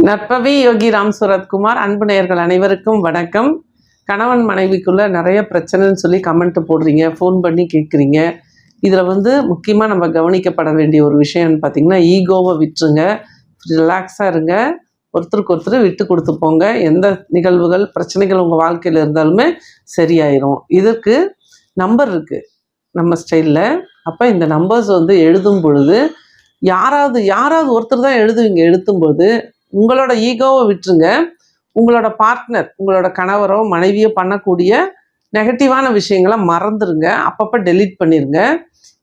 நற்பவி யோகி ராம் சுரத்குமார் அன்பு நேயர்கள் அனைவருக்கும் வணக்கம். கணவன் மனைவிக்குள்ள நிறைய பிரச்சனைன்னு சொல்லி கமெண்ட் போடுறீங்க ஃபோன் பண்ணி கேட்குறீங்க இதில் வந்து முக்கியமாக நம்ம கவனிக்கப்பட வேண்டிய ஒரு விஷயம்னு பார்த்தீங்கன்னா ஈகோவை விட்டுருங்க. ரிலாக்ஸாக இருங்க. ஒருத்தருக்கு ஒருத்தர் விட்டு கொடுத்து போங்க. எந்த நிகழ்வுகள் பிரச்சனைகள் உங்கள் வாழ்க்கையில் இருந்தாலுமே சரியாயிரும். இதற்கு நம்பர் இருக்குது நம்ம ஸ்டைலில் அப்போ இந்த நம்பர்ஸ் வந்து எழுதும் பொழுது யாராவது யாராவது ஒருத்தர் தான் எழுதுவீங்க. எழுத்தும்போது உங்களோட ஈகோவை விட்டுருங்க. உங்களோட பார்ட்னர் உங்களோட கணவரோ மனைவியோ பண்ணக்கூடிய நெகட்டிவான விஷயங்களை மறந்துடுங்க அப்பப்போ டெலீட் பண்ணிடுங்க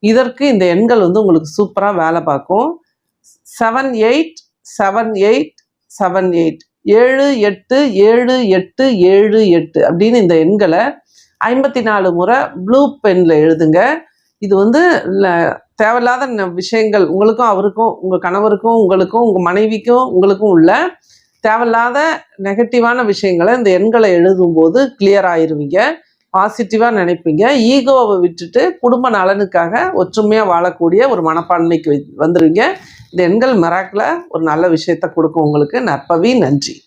இதற்கு இந்த எண்கள் வந்து உங்களுக்கு சூப்பராக வேலை பார்க்கும். Seven eight seven eight seven eight ஏழு எட்டு ஏழு எட்டு ஏழு எட்டு அப்படின்னு இந்த எண்களை ஐம்பத்தி நாலு முறை ப்ளூ பெனில் எழுதுங்க. இது வந்து தேவையில்லாத ந- விஷயங்கள். உங்களுக்கும் அவருக்கும் உங்கள் கணவருக்கும் உங்களுக்கும் உங்கள் மனைவிக்கும் உங்களுக்கும் உள்ள தேவையில்லாத நெகட்டிவான விஷயங்களை இந்த எண்களை எழுதும்போது கிளியர் ஆயிருவீங்க. பாசிட்டிவாக நினைப்பீங்க. ஈகோவை விட்டுட்டு குடும்ப நலனுக்காக ஒற்றுமையாக வாழக்கூடிய ஒரு மனப்பான்மைக்கு வை- வந்துருவீங்க. இந்த எண்கள் மெராக்கில் ஒரு நல்ல விஷயத்தை கொடுக்கும். உங்களுக்கு நற்பவி நன்றி.